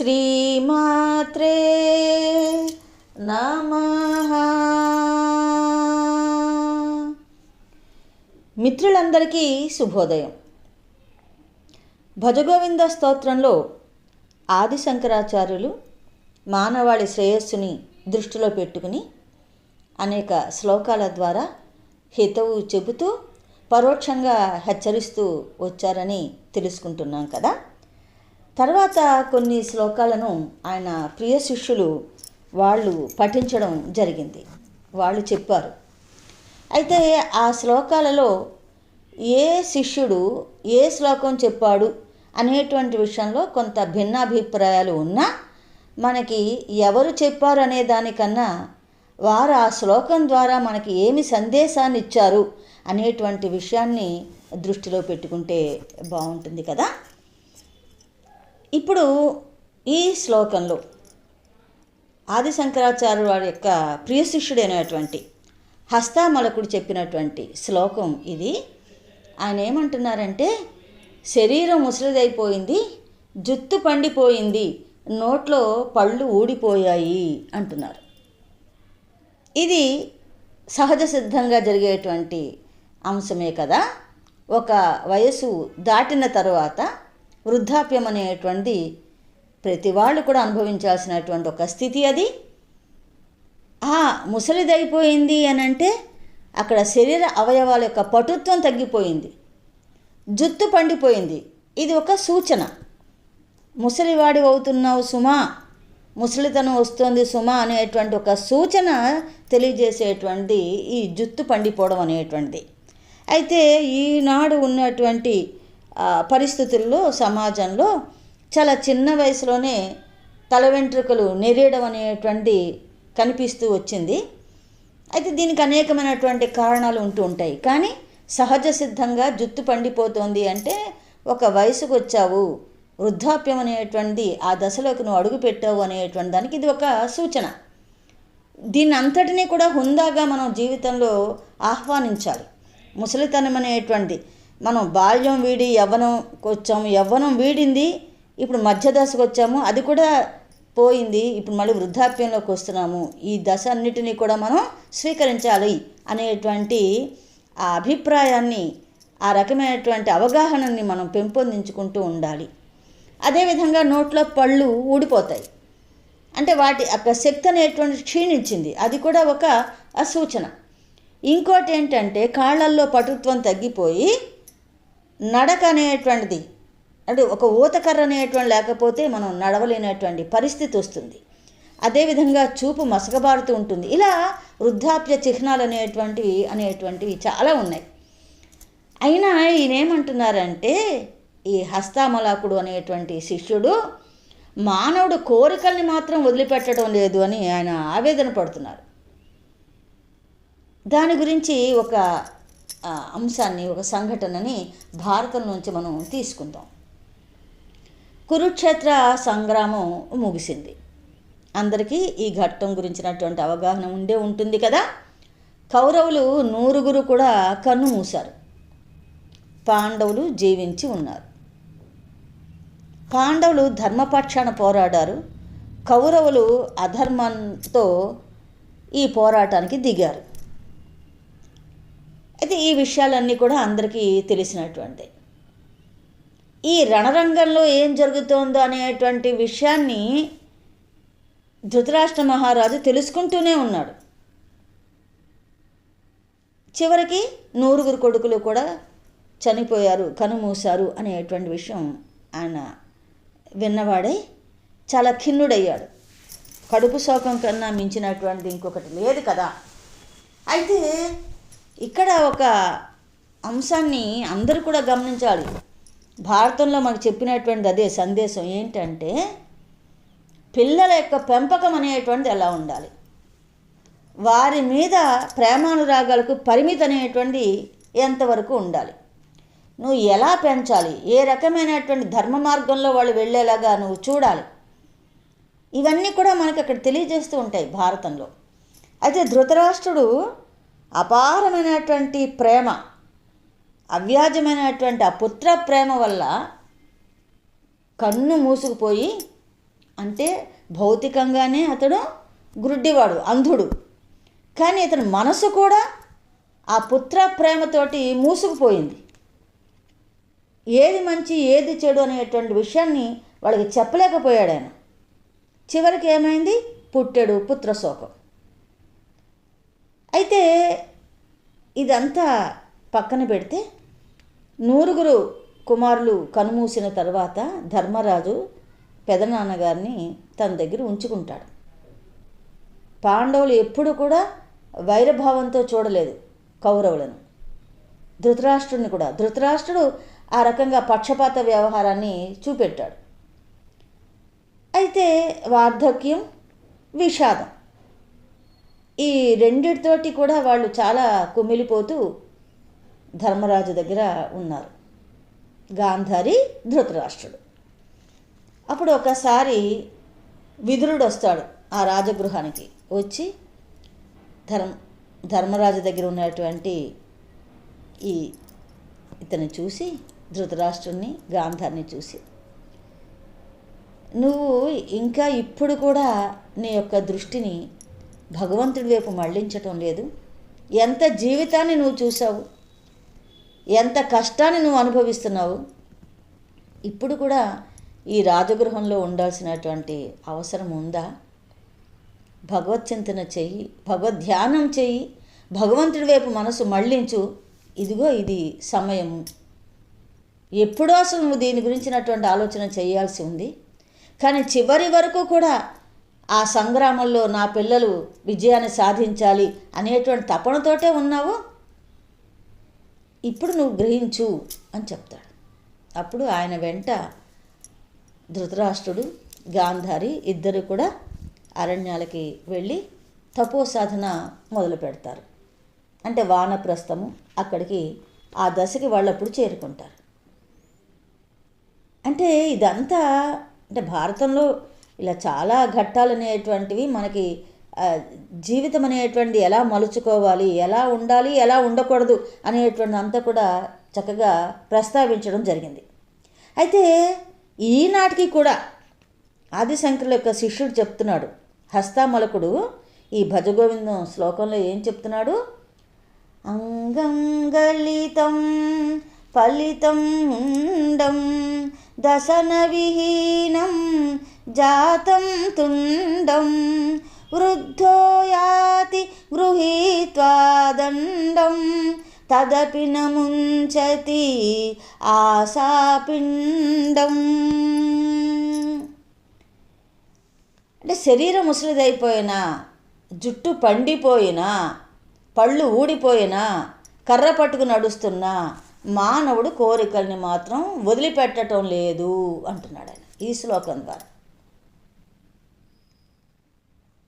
శ్రీమాత్రే నమ. మిత్రులందరికీ శుభోదయం. భజగోవింద స్తోత్రంలో ఆది శంకరాచార్యులు మానవాళి శ్రేయస్సుని దృష్టిలో పెట్టుకుని అనేక శ్లోకాల ద్వారా హితవు చెబుతూ పరోక్షంగా హెచ్చరిస్తూ వచ్చారని తెలుసుకుంటున్నాం కదా. తర్వాత కొన్ని శ్లోకాలను ఆయన ప్రియ శిష్యులు వాళ్ళు పఠించడం జరిగింది. వాళ్ళు చెప్పారు. అయితే ఆ శ్లోకాలలో ఏ శిష్యుడు ఏ శ్లోకం చెప్పాడు అనేటువంటి విషయంలో కొంత భిన్నాభిప్రాయాలు ఉన్నా మనకి ఎవరు చెప్పారు అనే దానికన్నా వారు ఆ శ్లోకం ద్వారా మనకి ఏమి సందేశాన్ని ఇచ్చారు అనేటువంటి విషయాన్ని దృష్టిలో పెట్టుకుంటే బాగుంటుంది కదా? ఇప్పుడు ఈ శ్లోకంలో ఆది శంకరాచార్య వారి యొక్క ప్రియ శిష్యుడైనటువంటి హస్తామలకుడు చెప్పినటువంటి శ్లోకం ఇది. ఆయన ఏమంటున్నారంటే శరీరం ముసలిదైపోయింది జుత్తు పండిపోయింది నోట్లో పళ్ళు ఊడిపోయాయి అంటున్నారు. ఇది సహజ సిద్ధంగా జరిగేటువంటి అంశమే కదా. ఒక వయసు దాటిన తర్వాత వృద్ధాప్యం అనేటువంటిది ప్రతి వాళ్ళు కూడా అనుభవించాల్సినటువంటి ఒక స్థితి అది. ఆ ముసలిదైపోయింది అని అంటే అక్కడ శరీర అవయవాల యొక్క పటుత్వం తగ్గిపోయింది. జుత్తు పండిపోయింది. ఇది ఒక సూచన. ముసలివాడి అవుతున్నావు సుమా ముసలితనం వస్తుంది సుమా అనేటువంటి ఒక సూచన తెలియజేసేటువంటి ఈ జుత్తు పండిపోవడం అనేటువంటిది. అయితే ఈనాడు ఉన్నటువంటి పరిస్థితుల్లో సమాజంలో చాలా చిన్న వయసులోనే తల వెంట్రుకలు నెరేయడం అనేటువంటి కనిపిస్తూ వచ్చింది. అయితే దీనికి అనేకమైనటువంటి కారణాలు ఉంటూ ఉంటాయి. కానీ సహజ సిద్ధంగా జుత్తు పండిపోతుంది అంటే ఒక వయసుకు వచ్చావు వృద్ధాప్యం అనేటువంటిది ఆ దశలోకి నువ్వు అడుగు పెట్టావు అనేటువంటి దానికి ఇది ఒక సూచన. దీన్ని అంతటినీ కూడా హుందాగా మనం జీవితంలో ఆహ్వానించాలి. ముసలితనం అనేటువంటి మనం బాల్యం వీడి యవ్వనంకి వచ్చాము యవ్వనం వీడింది ఇప్పుడు మధ్య దశకు వచ్చాము అది కూడా పోయింది ఇప్పుడు మళ్ళీ వృద్ధాప్యంలోకి వస్తున్నాము. ఈ దశ అన్నిటినీ కూడా మనం స్వీకరించాలి అనేటువంటి ఆ అభిప్రాయాన్ని ఆ రకమైనటువంటి అవగాహనని మనం పెంపొందించుకుంటూ ఉండాలి. అదేవిధంగా నోట్లో పళ్ళు ఊడిపోతాయి. అంటే వాటి యొక్క శక్తి అనేటువంటి క్షీణించింది. అది కూడా ఒక సూచన. ఇంకోటి ఏంటంటే కాళ్ళల్లో పటుత్వం తగ్గిపోయి నడక అనేటువంటిది అంటే ఒక ఊతకర్ర అనేటువంటి లేకపోతే మనం నడవలేనటువంటి పరిస్థితి వస్తుంది. అదేవిధంగా చూపు మసకబారుతూ ఉంటుంది. ఇలా వృద్ధాప్య చిహ్నాలు అనేటువంటివి అనేటువంటివి చాలా ఉన్నాయి. అయినా ఈయనేమంటున్నారంటే ఈ హస్తామలాకుడు అనేటువంటి శిష్యుడు మానవుడు కోరికల్ని మాత్రం వదిలిపెట్టడం లేదు అని ఆయన ఆవేదన పడుతున్నారు. దాని గురించి ఒక అంశాన్ని ఒక సంఘటనని భారతం నుంచి మనం తీసుకుందాం. కురుక్షేత్ర సంగ్రామం ముగిసింది. అందరికీ ఈ ఘట్టం గురించినటువంటి అవగాహన ఉండే ఉంటుంది కదా? కౌరవులు నూరుగురు కూడా కన్ను మూశారు. పాండవులు జీవించి ఉన్నారు. పాండవులు ధర్మపక్షాన పోరాడారు. కౌరవులు అధర్మంతో ఈ పోరాటానికి దిగారు. అయితే ఈ విషయాలన్నీ కూడా అందరికీ తెలిసినటువంటి ఈ రణరంగంలో ఏం జరుగుతోందో అనేటువంటి విషయాన్ని ధృతరాష్ట్ర మహారాజు తెలుసుకుంటూనే ఉన్నాడు. చివరికి నూరుగురు కొడుకులు కూడా చనిపోయారు కనుమూశారు అనేటువంటి విషయం ఆయన విన్నవాడై చాలా ఖిన్నుడయ్యాడు. కడుపు శోకం కన్నా మించినటువంటిది ఇంకొకటి లేదు కదా. అయితే ఇక్కడ ఒక అంశాన్ని అందరూ కూడా గమనించాలి. భారతంలో మనకు చెప్పినటువంటిది అదే సందేశం ఏంటంటే పిల్లల యొక్క పెంపకం అనేటువంటిది ఎలా ఉండాలి? వారి మీద ప్రేమానురాగాలకు పరిమితి అనేటువంటి ఎంతవరకు ఉండాలి? నువ్వు ఎలా పెంచాలి? ఏ రకమైనటువంటి ధర్మ మార్గంలో వాళ్ళు వెళ్ళేలాగా నువ్వు చూడాలి? ఇవన్నీ కూడా మనకి అక్కడ తెలియజేస్తూ ఉంటాయి భారతంలో. అయితే ధృతరాష్ట్రుడు అపారమైనటువంటి ప్రేమ అవ్యాజమైనటువంటి ఆ పుత్ర ప్రేమ వల్ల కన్ను మూసుకుపోయి అంటే భౌతికంగానే అతడు గ్రుడ్డివాడు అంధుడు. కానీ ఇతని మనసు కూడా ఆ పుత్ర ప్రేమతోటి మూసుకుపోయింది. ఏది మంచి ఏది చెడు అనేటువంటి విషయాన్ని వాళ్ళకి చెప్పలేకపోయాడు ఆయన. చివరికి ఏమైంది? పుట్టెడు పుత్రశోకం. అయితే ఇదంతా పక్కన పెడితే నూరుగురు కుమారులు కనుమూసిన తర్వాత ధర్మరాజు పెదనాన్నగారిని తన దగ్గర ఉంచుకుంటాడు. పాండవులు ఎప్పుడు కూడా వైరభావంతో చూడలేదు కౌరవులను. ధృతరాష్ట్రుడిని కూడా. ధృతరాష్ట్రుడు ఆ రకంగా పక్షపాత వ్యవహారాన్ని చూపెట్టాడు. అయితే వార్ధక్యం విషాదం ఈ రెండిటితోటి కూడా వాళ్ళు చాలా కుమిలిపోతూ ధర్మరాజు దగ్గర ఉన్నారు. గాంధారి ధృతరాష్ట్రుడు. అప్పుడు ఒకసారి విదురుడు వస్తాడు ఆ రాజగృహానికి. వచ్చి ధర్మ ధర్మరాజు దగ్గర ఉన్నటువంటి ఈ ఇతను చూసి ధృతరాష్ట్రుని గాంధారిని చూసి నువ్వు ఇంకా ఇప్పుడు కూడా నీ యొక్క దృష్టిని భగవంతుడి వైపు మళ్ళించటం లేదు. ఎంత జీవితాన్ని నువ్వు చూసావు ఎంత కష్టాన్ని నువ్వు అనుభవిస్తున్నావు? ఇప్పుడు కూడా ఈ రాజగృహంలో ఉండాల్సినటువంటి అవసరం ఉందా? భగవచ్చింతన చెయ్యి భగవద్ ధ్యానం చెయ్యి భగవంతుడి వైపు మనసు మళ్ళించు. ఇదిగో ఇది సమయము ఎప్పుడో అసలు నువ్వు దీని గురించినటువంటి ఆలోచన చేయాల్సి ఉంది. కానీ చివరి వరకు కూడా ఆ సంగ్రామంలో నా పిల్లలు విజయాన్ని సాధించాలి అనేటువంటి తపనతోటే ఉన్నావు? ఇప్పుడు నువ్వు గ్రహించు అని చెప్తాడు. అప్పుడు ఆయన వెంట ధృతరాష్ట్రుడు గాంధారి ఇద్దరు కూడా అరణ్యాలకి వెళ్ళి తపో సాధన మొదలు పెడతారు. అంటే వానప్రస్థము అక్కడికి ఆ దశకి వాళ్ళప్పుడు చేరుకుంటారు. అంటే ఇదంతా అంటే భారతంలో ఇలా చాలా ఘట్టాలు అనేటువంటివి మనకి జీవితం అనేటువంటి ఎలా మలుచుకోవాలి ఎలా ఉండాలి ఎలా ఉండకూడదు అనేటువంటి అంతా కూడా చక్కగా ప్రస్తావించడం జరిగింది. అయితే ఈనాటికి కూడా ఆదిశంకరుల యొక్క శిష్యుడు చెప్తున్నాడు హస్తామలకుడు ఈ భజగోవిందం శ్లోకంలో ఏం చెప్తున్నాడు? అంగంగళితం ఫలితం ఉండం దశన విహీనం జాతం తుండం వృద్ధో యాతి గృహీత్వా దండం తదపి ముంచతి ఆశాపిండం అంటే శరీరం ముసలిదైపోయినా జుట్టు పండిపోయినా పళ్ళు ఊడిపోయినా కర్ర పట్టుకు నడుస్తున్నా మానవుడు కోరికల్ని మాత్రం వదిలిపెట్టడం లేదు అంటున్నాడు ఆయన ఈ శ్లోకం ద్వారా.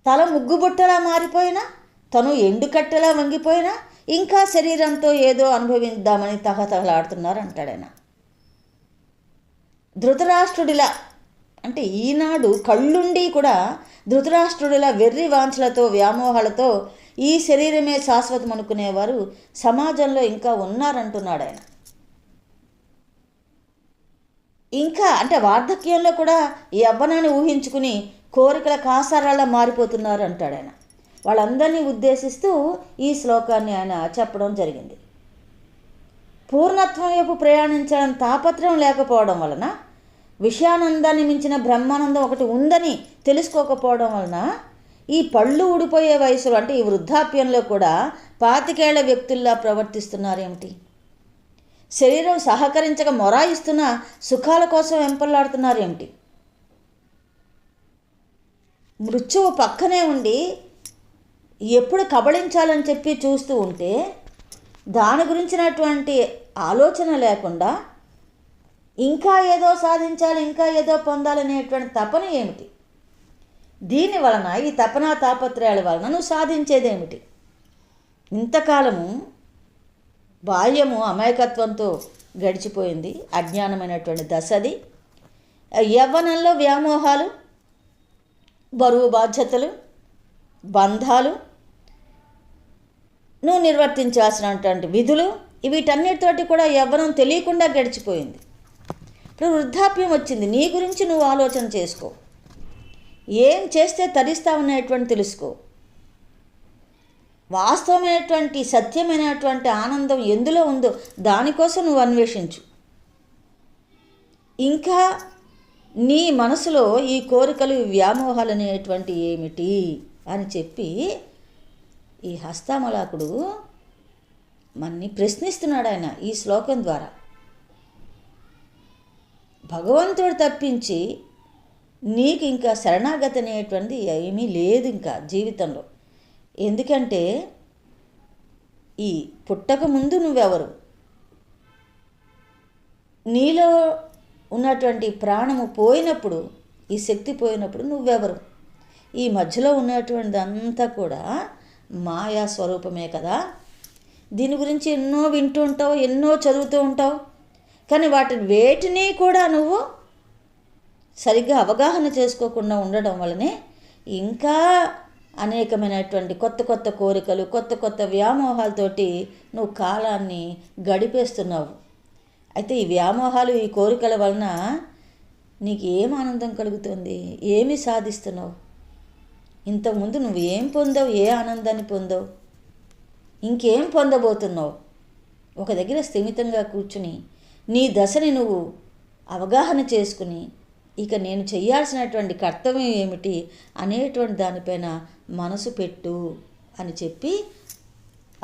తల ముగ్గుబుట్టలా మారిపోయినా తను ఎండుకట్టెలా వంగిపోయినా ఇంకా శరీరంతో ఏదో అనుభవిద్దామని తహతహలాడుతున్నారు అంటాడు ధృతరాష్ట్రుడిలా అంటే ఈనాడు కళ్ళుండి కూడా ధృతరాష్ట్రుడిలా వెర్రి వాంఛలతో వ్యామోహాలతో ఈ శరీరమే శాశ్వతం అనుకునేవారు సమాజంలో ఇంకా ఉన్నారంటున్నాడు ఆయన ఇంకా అంటే వార్ధక్యంలో కూడా ఈ అవ్వనాన్ని ఊహించుకుని కోరికల కాసారాలా మారిపోతున్నారు అంటాడు ఆయన. వాళ్ళందరినీ ఉద్దేశిస్తూ ఈ శ్లోకాన్ని ఆయన చెప్పడం జరిగింది. పూర్ణత్వం వైపు ప్రయాణించడం తాపత్రయం లేకపోవడం వలన విషయానందాన్ని మించిన బ్రహ్మానందం ఒకటి ఉందని తెలుసుకోకపోవడం వలన ఈ పళ్ళు ఊడిపోయే వయసులో అంటే ఈ వృద్ధాప్యంలో కూడా పాతికేళ్ళ వ్యక్తుల్లా ప్రవర్తిస్తున్నారేమిటి? శరీరం సహకరించక మొరాయిస్తున్న సుఖాల కోసం వెంపల్లాడుతున్నారేమిటి మృత్యువు పక్కనే ఉండి ఎప్పుడు కబళించాలని చెప్పి చూస్తూ ఉంటే దాని గురించినటువంటి ఆలోచన లేకుండా ఇంకా ఏదో సాధించాలి ఇంకా ఏదో పొందాలనేటువంటి తపన ఏమిటి? దీని వలన ఈ తపన తాపత్రయాల వలన నువ్వు సాధించేదేమిటి? ఇంతకాలము బాల్యము అమాయకత్వంతో గడిచిపోయింది అజ్ఞానమైనటువంటి దశది యవ్వనంలో వ్యామోహాలు బరువు బాధ్యతలు బంధాలు నువ్వు నిర్వర్తించాల్సినటువంటి విధులు వీటన్నిటితోటి కూడా యవ్వనం తెలియకుండా గడిచిపోయింది. ఇప్పుడు వృద్ధాప్యం వచ్చింది. నీ గురించి నువ్వు ఆలోచన చేసుకో. ఏం చేస్తే తరిస్తావనేటువంటి తెలుసుకో. వాస్తవమైనటువంటి సత్యమైనటువంటి ఆనందం ఎందులో ఉందో దానికోసం నువ్వు అన్వేషించు. ఇంకా నీ మనసులో ఈ కోరికలు వ్యామోహాలు అనేటువంటి ఏమిటి? అని చెప్పి ఈ హస్తామలాకుడు మన్ని ప్రశ్నిస్తున్నాడు ఆయన ఈ శ్లోకం ద్వారా. భగవంతుడు తప్పించి నీకు ఇంకా శరణాగతి అనేటువంటిది ఏమీ లేదు ఇంకా జీవితంలో. ఎందుకంటే ఈ పుట్టక ముందు నువ్వెవరు? నీలో ఉన్నటువంటి ప్రాణము పోయినప్పుడు ఈ శక్తి పోయినప్పుడు నువ్వెవరు? ఈ మధ్యలో ఉన్నటువంటిది అంతా కూడా మాయా స్వరూపమే కదా. దీని గురించి ఎన్నో వింటూ ఉంటావు ఎన్నో చదువుతూ ఉంటావు. కానీ వాటి వేటిని కూడా నువ్వు సరిగ్గా అవగాహన చేసుకోకుండా ఉండడం వల్లనే ఇంకా అనేకమైనటువంటి కొత్త కొత్త కోరికలు కొత్త కొత్త వ్యామోహాలతోటి నువ్వు కాలాన్ని గడిపేస్తున్నావు. అయితే ఈ వ్యామోహాలు ఈ కోరికల వలన నీకు ఏం ఆనందం కలుగుతుంది? ఏమి సాధిస్తున్నావు? ఇంతకుముందు నువ్వు ఏం పొందావు? ఏ ఆనందాన్ని పొందావు? ఇంకేం పొందబోతున్నావు? ఒక దగ్గర స్థిమితంగా కూర్చుని నీ దశని నువ్వు అవగాహన చేసుకుని ఇక నేను చేయాల్సినటువంటి కర్తవ్యం ఏమిటి అనేటువంటి దానిపైన మనసు పెట్టు అని చెప్పి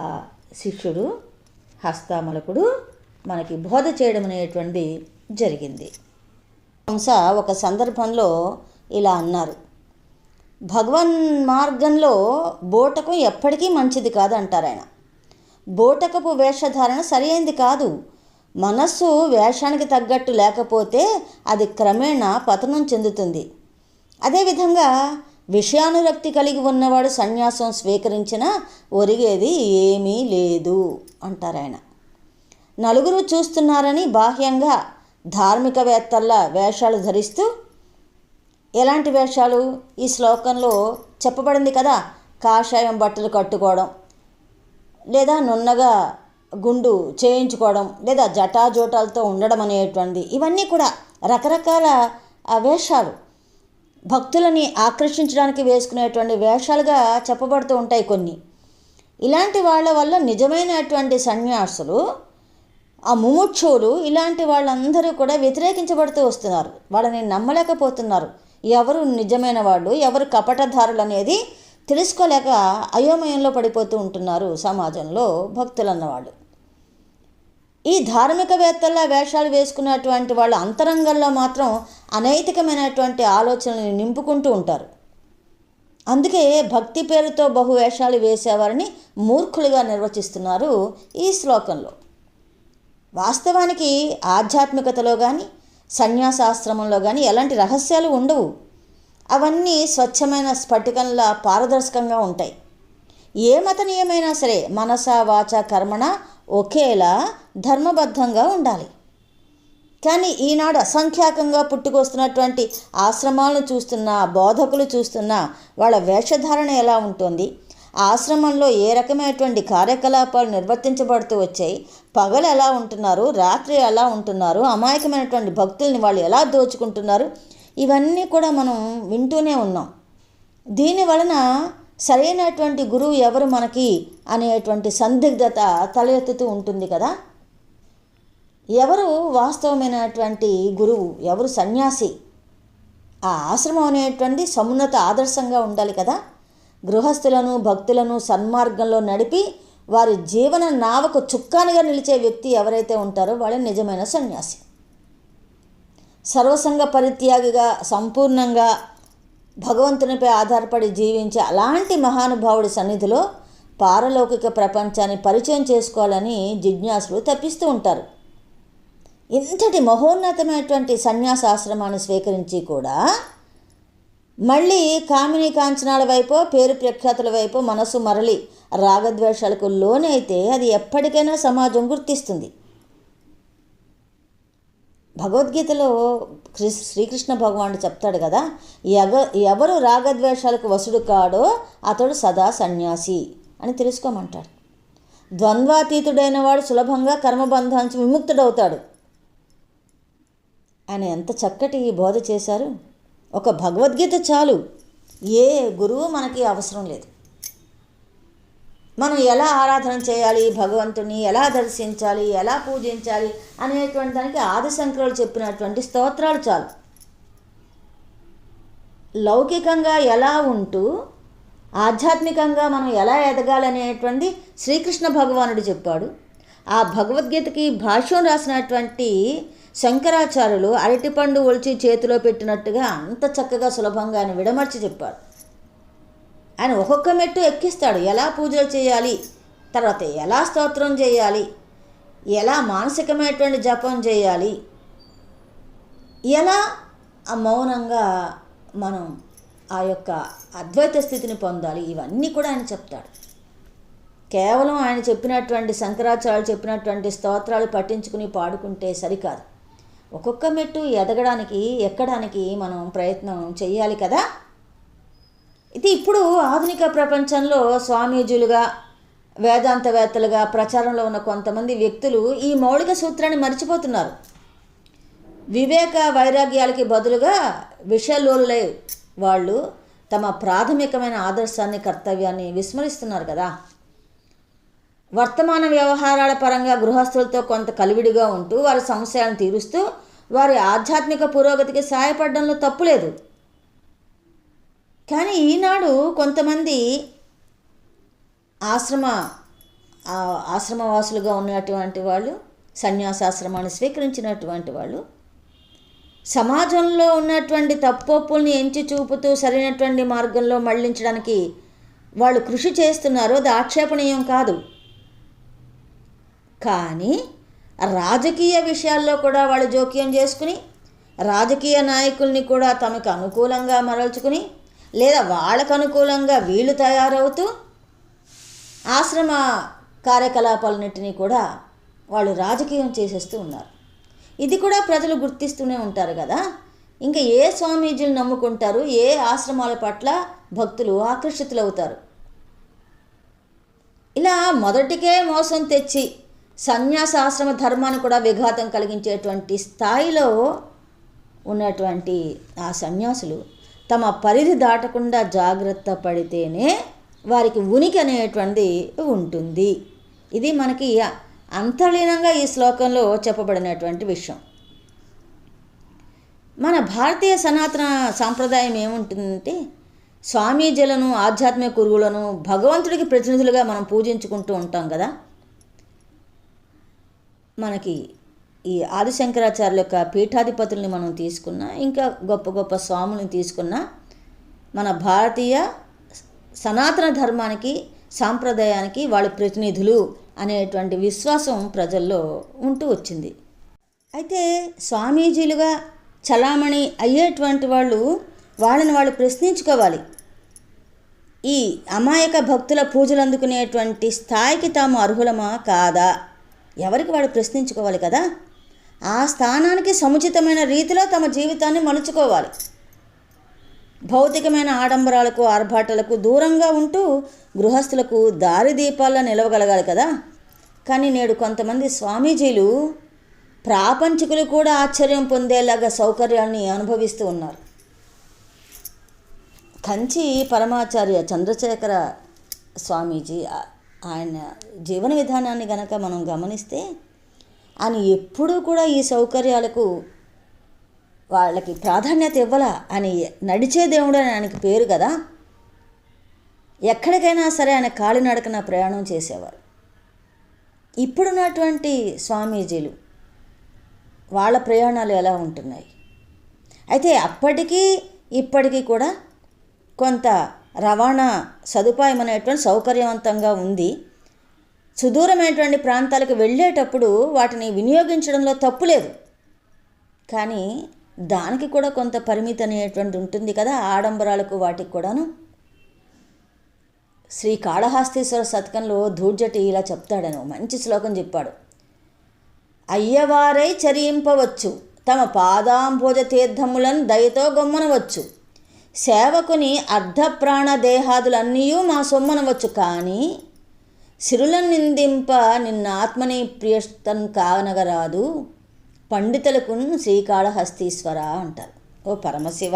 ఆ శిష్యుడు హస్తామలకుడు మనకి బోధ చేయడం అనేటువంటిది జరిగింది. హంస ఒక సందర్భంలో ఇలా అన్నారు. భగవన్ మార్గంలో బోటకం ఎప్పటికీ మంచిది కాదు అంటారు ఆయన. బోటకపు వేషధారణ సరైనది కాదు. మనస్సు వేషానికి తగ్గట్టు లేకపోతే అది క్రమేణా పతనం చెందుతుంది. అదేవిధంగా విషయానురక్తి కలిగి ఉన్నవాడు సన్యాసం స్వీకరించిన ఒరిగేది ఏమీ లేదు అంటారు ఆయన. నలుగురు చూస్తున్నారని బాహ్యంగా ధార్మికవేత్తల్లా వేషాలు ధరిస్తూ ఎలాంటి వేషాలు? ఈ శ్లోకంలో చెప్పబడింది కదా కాషాయం బట్టలు కట్టుకోవడం లేదా నున్నగా గుండు చేయించుకోవడం లేదా జటాజోటాలతో ఉండడం అనేటువంటిది. ఇవన్నీ కూడా రకరకాల వేషాలు. భక్తులని ఆకర్షించడానికి వేసుకునేటువంటి వేషాలుగా చెప్పబడుతూ ఉంటాయి కొన్ని. ఇలాంటి వాళ్ళ వల్ల నిజమైనటువంటి సన్యాసులు ఆ ముముక్షువులు ఇలాంటి వాళ్ళందరూ కూడా వ్యతిరేకించబడుతూ వస్తున్నారు. వాళ్ళని నమ్మలేకపోతున్నారు. ఎవరు నిజమైన వాళ్ళు ఎవరు కపటధారులు అనేది తెలుసుకోలేక అయోమయంలో పడిపోతూ ఉంటున్నారు సమాజంలో భక్తులు అన్నవాళ్ళు ఈ ధార్మికవేత్తల వేషాలు వేసుకున్నటువంటి వాళ్ళ అంతరంగంలో మాత్రం అనైతికమైనటువంటి ఆలోచనల్ని నింపుకుంటూ ఉంటారు. అందుకే భక్తి పేరుతో బహు వేషాలు వేసేవారిని మూర్ఖులుగా నిర్వచిస్తున్నారు ఈ శ్లోకంలో. వాస్తవానికి ఆధ్యాత్మికతలో కానీ సన్యాసాశ్రమంలో కానీ ఎలాంటి రహస్యాలు ఉండవు. అవన్నీ స్వచ్ఛమైన స్ఫటికంలా పారదర్శకంగా ఉంటాయి. ఏ మతనీయమైనా సరే మనస వాచ కర్మణ ఒకేలా ధర్మబద్ధంగా ఉండాలి. కానీ ఈనాడు అసంఖ్యాకంగా పుట్టుకొస్తున్నటువంటి ఆశ్రమాలను చూస్తున్నా బోధకులు చూస్తున్నా వాళ్ళ వేషధారణ ఎలా ఉంటుంది? ఆశ్రమంలో ఏ రకమైనటువంటి కార్యకలాపాలు నిర్వర్తించబడుతూ వచ్చాయి? పగలు ఎలా ఉంటున్నారు? రాత్రి ఎలా ఉంటున్నారు? అమాయకమైనటువంటి భక్తుల్ని వాళ్ళు ఎలా దోచుకుంటున్నారు? ఇవన్నీ కూడా మనం వింటూనే ఉన్నాం. దీని వలన సరైనటువంటి గురువు ఎవరు మనకి అనేటువంటి సందిగ్ధత తలెత్తుతూ ఉంటుంది కదా? ఎవరు వాస్తవమైనటువంటి గురువు? ఎవరు సన్యాసి? ఆ ఆశ్రమం అనేటువంటి సమున్నత ఆదర్శంగా ఉండాలి కదా? గృహస్థులను భక్తులను సన్మార్గంలో నడిపి వారి జీవన నావకు చుక్కానిగా నిలిచే వ్యక్తి ఎవరైతే ఉంటారో వాడే నిజమైన సన్యాసి. సర్వసంగ పరిత్యాగిగా సంపూర్ణంగా భగవంతునిపై ఆధారపడి జీవించే అలాంటి మహానుభావుడి సన్నిధిలో పారలౌకిక ప్రపంచాన్ని పరిచయం చేసుకోవాలని జిజ్ఞాసులు తప్పిస్తూ ఉంటారు. ఇంతటి మహోన్నతమైనటువంటి సన్యాసాశ్రమాన్ని స్వీకరించి కూడా మళ్ళీ కామిని కాంచనాల వైపు పేరు ప్రఖ్యాతుల వైపు మనసు మరలి రాగద్వేషాలకు లోనైతే అది ఎప్పటికైనా సమాజం గుర్తిస్తుంది. భగవద్గీతలో కృ- శ్రీకృష్ణ భగవానుడు చెప్తాడు కదా ఎగ ఎవరు రాగద్వేషాలకు వసుడు కాడో అతడు సదా సన్యాసి అని తెలుసుకోమంటాడు. ద్వంద్వాతీతుడైన వాడు సులభంగా కర్మబంధానికి విముక్తుడవుతాడు. ఆయన ఎంత చక్కటి బోధ చేశారు. ఒక భగవద్గీత చాలు. ఏ గురువు మనకి అవసరం లేదు. మనం ఎలా ఆరాధన చేయాలి భగవంతుని ఎలా దర్శించాలి ఎలా పూజించాలి అనేటువంటి దానికి ఆదిశంకరులు చెప్పినటువంటి స్తోత్రాలు చాలు. లౌకికంగా ఎలా ఉంటూ ఆధ్యాత్మికంగా మనం ఎలా ఎదగాలనేటువంటి శ్రీకృష్ణ భగవానుడు చెప్పాడు. ఆ భగవద్గీతకి భాష్యం రాసినటువంటి శంకరాచార్యులు అరటిపండు ఒలిచి చేతిలో పెట్టినట్టుగా అంత చక్కగా సులభంగా ఆయన విడమర్చి చెప్పాడు. ఆయన ఒక్కొక్క మెట్టు ఎక్కిస్తాడు. ఎలా పూజలు చేయాలి? తర్వాత ఎలా స్తోత్రం చేయాలి? ఎలా మానసికమైనటువంటి జపం చేయాలి? ఎలా ఆ మౌనంగా మనం ఆ యొక్క అద్వైత స్థితిని పొందాలి? ఇవన్నీ కూడా ఆయన చెప్తాడు. కేవలం ఆయన చెప్పినటువంటి శంకరాచార్యులు చెప్పినటువంటి స్తోత్రాలు పట్టించుకుని పాడుకుంటే సరికాదు. ఒక్కొక్క మెట్టు ఎదగడానికి ఎక్కడానికి మనం ప్రయత్నం చేయాలి కదా? ఇది ఇప్పుడు ఆధునిక ప్రపంచంలో స్వామీజీలుగా వేదాంతవేత్తలుగా ప్రచారంలో ఉన్న కొంతమంది వ్యక్తులు ఈ మౌలిక సూత్రాన్ని మర్చిపోతున్నారు. వివేక వైరాగ్యాలకి బదులుగా విషలోలులై వాళ్ళు తమ ప్రాథమికమైన ఆదర్శాన్ని కర్తవ్యాన్ని విస్మరిస్తున్నారు కదా? వర్తమాన వ్యవహారాల పరంగా గృహస్థులతో కొంత కలివిడిగా ఉంటూ వారి సమస్యలను తీరుస్తూ వారి ఆధ్యాత్మిక పురోగతికి సహాయపడడంలో తప్పులేదు. కానీ ఈనాడు కొంతమంది ఆశ్రమ ఆశ్రమవాసులుగా ఉన్నటువంటి వాళ్ళు సన్యాసాశ్రమాన్ని స్వీకరించినటువంటి వాళ్ళు సమాజంలో ఉన్నటువంటి తప్పొప్పుల్ని ఎంచి చూపుతూ సరైనటువంటి మార్గంలో మళ్ళించడానికి వాళ్ళు కృషి చేస్తున్నారో అది ఆక్షేపణీయం కాదు. కానీ రాజకీయ విషయాల్లో కూడా వాళ్ళు జోక్యం చేసుకుని రాజకీయ నాయకుల్ని కూడా తమకు అనుకూలంగా మరల్చుకుని లేదా వాళ్ళకు అనుకూలంగా వీళ్ళు తయారవుతూ ఆశ్రమ కార్యకలాపాలన్నింటినీ కూడా వాళ్ళు రాజకీయం చేసేస్తూ ఉన్నారు. ఇది కూడా ప్రజలు గుర్తిస్తూనే ఉంటారు కదా. ఇంకా ఏ స్వామీజీలు నమ్ముకుంటారు ఏ ఆశ్రమాల పట్ల భక్తులు ఆకర్షితులవుతారు? ఇలా మొదటికే మోసం తెచ్చి సన్యాసాశ్రమ ధర్మాన్ని కూడా విఘాతం కలిగించేటువంటి స్థాయిలో ఉన్నటువంటి ఆ సన్యాసులు తమ పరిధి దాటకుండా జాగ్రత్త పడితేనే వారికి ఉనికి అనేటువంటిది ఉంటుంది. ఇది మనకి అంతర్లీనంగా ఈ శ్లోకంలో చెప్పబడినటువంటి విషయం. మన భారతీయ సనాతన సాంప్రదాయం ఏముంటుందంటే స్వామీజీలను ఆధ్యాత్మిక గురువులను భగవంతుడికి ప్రతినిధులుగా మనం పూజించుకుంటూ ఉంటాం కదా. మనకి ఈ ఆదిశంకరాచార్యుల యొక్క పీఠాధిపతుల్ని మనం తీసుకున్నా ఇంకా గొప్ప గొప్ప స్వాముల్ని తీసుకున్నా మన భారతీయ సనాతన ధర్మానికి సాంప్రదాయానికి వాళ్ళ ప్రతినిధులు అనేటువంటి విశ్వాసం ప్రజల్లో ఉంటూ వచ్చింది. అయితే స్వామీజీలుగా చలామణి అయ్యేటువంటి వాళ్ళు వాళ్ళని వాళ్ళు ప్రశ్నించుకోవాలి. ఈ అమాయక భక్తుల పూజలు అందుకునేటువంటి స్థాయికి తాము అర్హులమా? కాదా? ఎవరికి వాడు ప్రశ్నించుకోవాలి కదా? ఆ స్థానానికి సముచితమైన రీతిలో తమ జీవితాన్ని మలుచుకోవాలి. భౌతికమైన ఆడంబరాలకు ఆర్భాటాలకు దూరంగా ఉంటూ గృహస్థులకు దారి దీపాల్లో నిలవగలగాలి కదా? కానీ నేడు కొంతమంది స్వామీజీలు ప్రాపంచికులు కూడా ఆశ్చర్యం పొందేలాగా సౌకర్యాన్ని అనుభవిస్తూ ఉన్నారు. కంచి పరమాచార్య చంద్రశేఖర స్వామీజీ ఆయన జీవన విధానాన్ని గనక మనం గమనిస్తే ఆయన ఎప్పుడూ కూడా ఈ సౌకర్యాలకు వాళ్ళకి ప్రాధాన్యత ఇవ్వాల? అని నడిచే దేవుడు అని ఆయనకి పేరు కదా? ఎక్కడికైనా సరే ఆయన కాలినడకన ప్రయాణం చేసేవారు. ఇప్పుడున్నటువంటి స్వామీజీలు వాళ్ళ ప్రయాణాలు ఎలా ఉంటున్నాయి? అయితే అప్పటికీ ఇప్పటికీ కూడా కొంత రవాణా సదుపాయం అనేటువంటి సౌకర్యవంతంగా ఉంది. సుదూరమైనటువంటి ప్రాంతాలకు వెళ్ళేటప్పుడు వాటిని వినియోగించడంలో తప్పు లేదు. కానీ దానికి కూడా కొంత పరిమితి అనేటువంటి ఉంటుంది కదా ఆడంబరాలకు వాటికి కూడాను. శ్రీ కాళహస్తీశ్వర శతకంలో ధూర్జటి ఇలా చెప్తాడను మంచి శ్లోకం చెప్పాడు. అయ్యవారై చరింపవచ్చు తమ పాదాంభోజ తీర్థములను దయతో గొమ్మనవచ్చు. సేవకుని అర్ధప్రాణ దేహాదులన్నీ మా సొమ్మనవచ్చు కానీ సిరులను నిందింప నిన్న ఆత్మని ప్రియస్తన్ కానగరాదు పండితులకు శ్రీకాళహస్తీశ్వర అంటారు. ఓ పరమశివ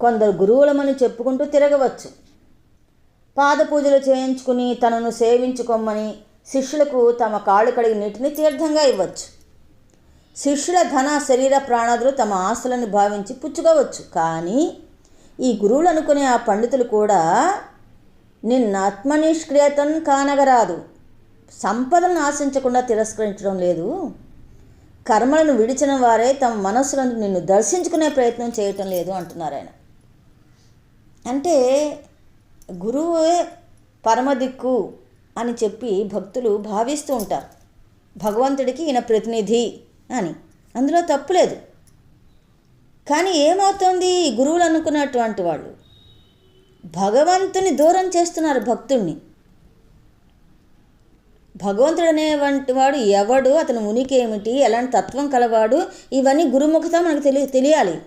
కొందరు గురువులమని చెప్పుకుంటూ తిరగవచ్చు. పాద పూజలు చేయించుకుని తనను సేవించుకోమని శిష్యులకు తమ కాళ్ళు కడిగి నీటిని తీర్థంగా ఇవ్వచ్చు. శిష్యుల ధన శరీర ప్రాణాదులు తమ ఆస్తులను భావించి పుచ్చుకోవచ్చు. కానీ ఈ గురువులు అనుకునే ఆ పండితులు కూడా నిన్నాత్మనిష్క్రియతన్ కానగరాదు. సంపదను ఆశించకుండా తిరస్కరించడం లేదు. కర్మలను విడిచిన వారే తమ మనస్సులను నిన్ను దర్శించుకునే ప్రయత్నం చేయటం లేదు అంటున్నారు ఆయన. అంటే గురువే పరమదిక్కు అని చెప్పి భక్తులు భావిస్తూ ఉంటారు. భగవంతుడికి ఈయన ప్రతినిధి అని. అందులో తప్పు లేదు. కానీ ఏమవుతుంది? ఈ గురువులు అనుకున్నటువంటి వాళ్ళు. భగవంతుని దూరం చేస్తున్నారు భక్తుణ్ణి. భగవంతుడు అనేవంటి వాడు ఎవడు? అతని ఉనికి ఏమిటి? ఎలాంటి తత్వం కలవాడు? ఇవన్నీ గురుముఖత మనకు తెలియ తెలియాలి.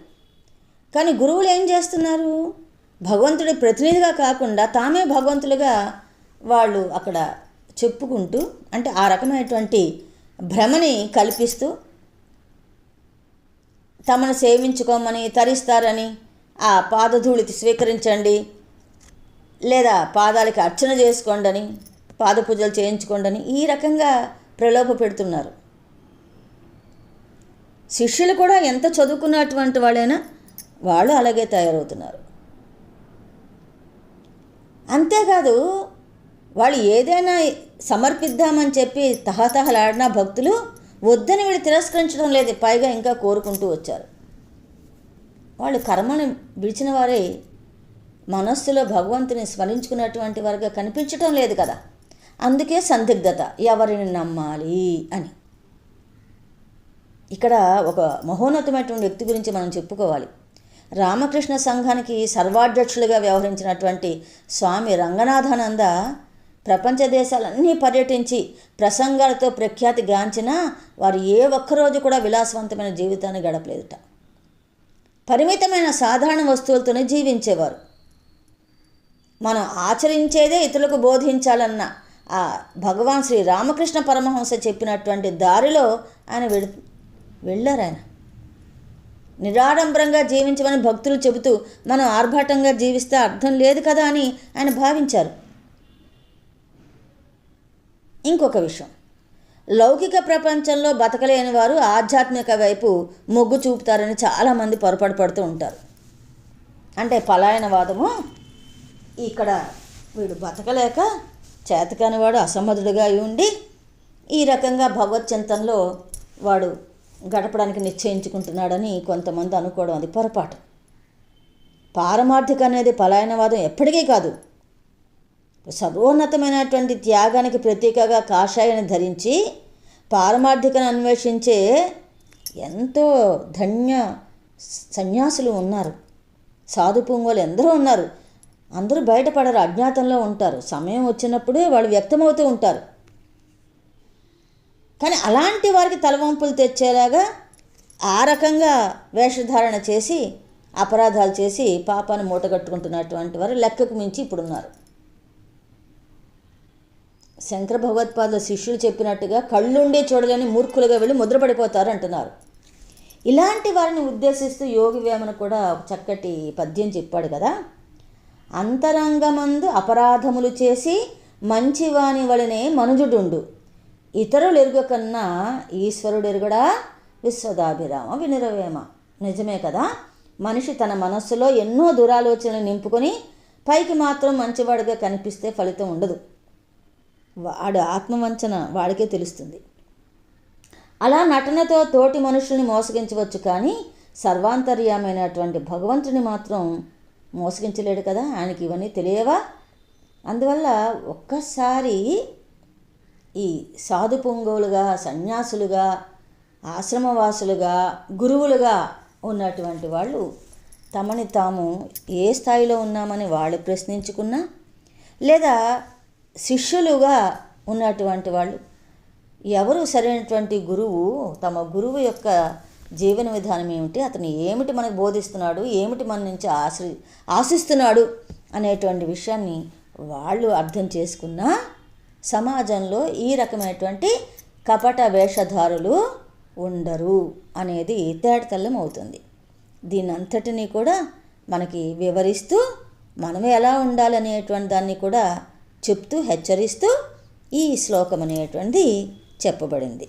కానీ గురువులు ఏం చేస్తున్నారు? భగవంతుడి ప్రతినిధిగా కాకుండా తామే భగవంతులుగా వాళ్ళు అక్కడ చెప్పుకుంటూ అంటే ఆ రకమైనటువంటి భ్రమని కల్పిస్తూ తమను సేవించుకోమని తరిస్తారని ఆ పాదధూళితి స్వీకరించండి. లేదా పాదాలకి అర్చన చేసుకోండి పాదపూజలు పాద పూజలు చేయించుకోండి ఈ రకంగా ప్రలోభ పెడుతున్నారు. శిష్యులు కూడా ఎంత చదువుకున్నటువంటి వాళ్ళైనా వాళ్ళు అలాగే తయారవుతున్నారు. అంతేకాదు వాళ్ళు ఏదైనా సమర్పిద్దామని చెప్పి తహతహలాడిన భక్తులు వద్దని వీళ్ళు తిరస్కరించడం లేదు. పైగా ఇంకా కోరుకుంటూ వచ్చారు. వాళ్ళు కర్మను విడిచిన వారే మనస్సులో భగవంతుని స్మరించుకున్నటువంటి వారుగా కనిపించటం లేదు కదా. అందుకే సందిగ్ధత ఎవరిని నమ్మాలి అని. ఇక్కడ ఒక మహోన్నతమైనటువంటి వ్యక్తి గురించి మనం చెప్పుకోవాలి. రామకృష్ణ సంఘానికి సర్వాధ్యక్షులుగా వ్యవహరించినటువంటి స్వామి రంగనాథానంద ప్రపంచ దేశాలన్నీ పర్యటించి ప్రసంగాలతో ప్రఖ్యాతి గాంచినా వారు ఏ ఒక్కరోజు కూడా విలాసవంతమైన జీవితాన్ని గడపలేదుట. పరిమితమైన సాధారణ వస్తువులతోనే జీవించేవారు. మనం ఆచరించేదే ఇతరులకు బోధించాలన్న ఆ భగవాన్ శ్రీ రామకృష్ణ పరమహంస చెప్పినటువంటి దారిలో ఆయన వెళ్ వెళ్ళారు ఆయన నిరాడంబరంగా జీవించమని భక్తులు చెబుతూ మనం ఆర్భాటంగా జీవిస్తే అర్థం లేదు కదా అని ఆయన భావించారు. ఇంకొక విషయం. లౌకిక ప్రపంచంలో బతకలేని వారు ఆధ్యాత్మిక వైపు మొగ్గు చూపుతారని చాలామంది పొరపాటు పడుతూ ఉంటారు. అంటే పలాయనవాదము ఇక్కడ వీడు బతకలేక చేతకాని వాడు అసమ్మతుడుగా అయి ఉండి ఈ రకంగా భగవత్ చింతనలో వాడు గడపడానికి నిశ్చయించుకుంటున్నాడని కొంతమంది అనుకోవడం అది పొరపాటు. పారమార్థిక అనేది పలాయనవాదం ఎప్పటికీ కాదు. సర్వోన్నతమైనటువంటి త్యాగానికి ప్రతీకగా కాషాయాన్ని ధరించి పారమార్థికను అన్వేషించే ఎంతో ధన్య సన్యాసులు ఉన్నారు. సాధు పుంగోలు ఎందరో ఉన్నారు. అందరూ బయటపడరు అజ్ఞాతంలో ఉంటారు. సమయం వచ్చినప్పుడే వాళ్ళు వ్యక్తమవుతూ ఉంటారు. కానీ అలాంటి వారికి తలవంపులు తెచ్చేలాగా ఆ రకంగా వేషధారణ చేసి అపరాధాలు చేసి పాపాన్ని మూటగట్టుకుంటున్నటువంటి వారు లెక్కకు మించి ఇప్పుడున్నారు. శంకర భగవత్పాదుల శిష్యులు చెప్పినట్టుగా కళ్ళుండి చూడలేని మూర్ఖులుగా వెళ్ళి ముద్రపడిపోతారు అంటున్నారు ఇలాంటి వారిని ఉద్దేశిస్తూ యోగి వేమన కూడా చక్కటి పద్యం చెప్పాడు కదా. అంతరంగమందు అపరాధములు చేసి మంచివాని వలనే మనుజుడుండు. ఇతరులు ఎరుగకన్నా ఈశ్వరుడు ఎరుగడా? విశ్వదాభిరామ వినిరవేమ. నిజమే కదా. మనిషి తన మనస్సులో ఎన్నో దురాలోచనలు నింపుకొని పైకి మాత్రం మంచివాడిగా కనిపిస్తే ఫలితం ఉండదు. వాడు ఆత్మవంచన వాడికే తెలుస్తుంది. అలా నటనతో తోటి మనుషుల్ని మోసగించవచ్చు కానీ సర్వాంతర్యమైనటువంటి భగవంతుని మాత్రం మోసగించలేడు కదా? ఆయనకి ఇవన్నీ తెలియవా? అందువల్ల ఒక్కసారి ఈ సాధు పొంగోలుగా సన్యాసులుగా ఆశ్రమవాసులుగా గురువులుగా ఉన్నటువంటి వాళ్ళు తమని తాము ఏ స్థాయిలో ఉన్నామని వాళ్ళు ప్రశ్నించుకున్నా లేదా శిష్యులుగా ఉన్నటువంటి వాళ్ళు ఎవరు సరైనటువంటి గురువు తమ గురువు యొక్క జీవన విధానం ఏమిటి అతను ఏమిటి మనకు బోధిస్తున్నాడు ఏమిటి మన నుంచి ఆశ్ర ఆశిస్తున్నాడు అనేటువంటి విషయాన్ని వాళ్ళు అర్థం చేసుకున్నా సమాజంలో ఈ రకమైనటువంటి కపట వేషధారులు ఉండరు అనేది తేటతెల్లం అవుతుంది. దీని అంతటినీ కూడా మనకి వివరిస్తూ మనం ఎలా ఉండాలనేటువంటి దాన్ని కూడా చెప్తూ హెచ్చరిస్తూ ఈ శ్లోకం అనేటువంటిది చెప్పబడింది.